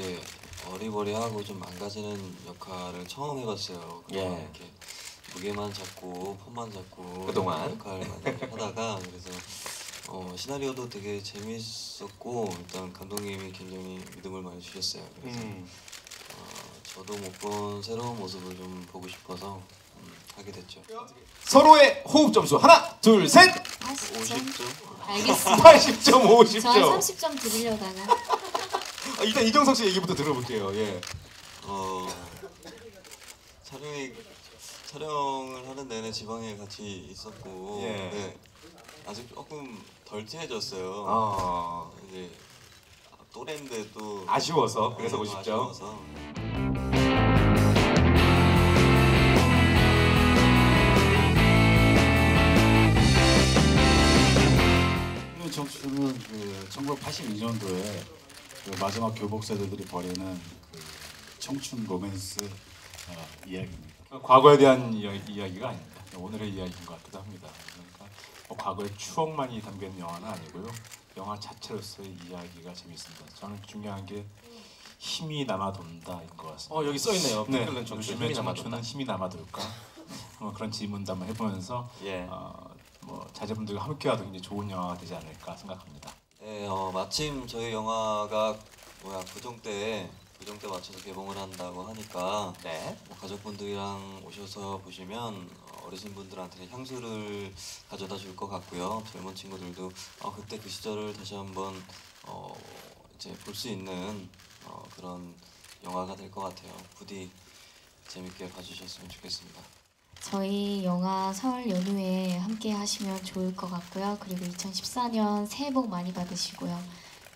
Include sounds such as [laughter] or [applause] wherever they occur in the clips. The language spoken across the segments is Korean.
과하고 좀 망가지는 역할을 처음 해봤어요. 그동안 예. 이렇게 무게만 잡고 폼만 잡고 그동안? 이런 역할 많이 [laughs] 하다가 그래서 어, 시나리오도 되게 재밌었고 일단 감독님이 굉장히 믿음을 많이 주셨어요. 그래서 음. 어, 저도 못 본 새로운 모습을 좀 보고 싶어서 음, 하게 됐죠. 서로의 호흡 점수 하나, 둘, 셋. 80점? 50점? 알겠습니다. 80점, 저는 50점. 30점 드리려다가 아, 일단 이정석 씨 얘기부터 들어볼게요. 예. 어, 촬영이 촬영을 하는 내내 지방에 같이 있었고 예. 네, 아직 조금 덜 친해졌어요. 어, 이제 또래인데 또 아쉬워서 그래서 네, 50점. 아쉬워서. 이 정수는 그 1982년도에 그 마지막 교복 세대들이 벌이는 그 청춘 로맨스 어, 이야기입니다. 과거에 대한 이야, 이야기가 아닙니다. 오늘의 이야기인 것 같기도 합니다. 그러니까 뭐 과거의 추억만이 있는 영화는 아니고요. 영화 자체로서의 이야기가 재밌습니다. 저는 중요한 게 힘이 남아돈다인 것 같습니다. 어 여기 써 있네요. 네, 요즘에. 청춘은 힘이 남아돌까? 어, 그런 질문도 한번 해보면서 예. 어, 뭐 자제분들과 함께하도 굉장히 좋은 영화가 되지 않을까 생각합니다. 네, 어, 마침 저희 영화가 뭐야 구정 때 구정 때 맞춰서 개봉을 한다고 하니까 네. 뭐 가족분들이랑 오셔서 보시면 어, 어르신 분들한테는 향수를 가져다 줄 것 같고요. 젊은 친구들도 어, 그때 그 시절을 다시 한번 어, 이제 볼 수 있는 어, 그런 영화가 될 것 같아요. 부디 재밌게 봐주셨으면 좋겠습니다. 저희 영화 설 연휴에 함께 하시면 좋을 것 같고요. 그리고 2014년 새해 복 많이 받으시고요.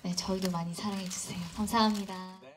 네, 저희도 많이 사랑해 주세요. 감사합니다.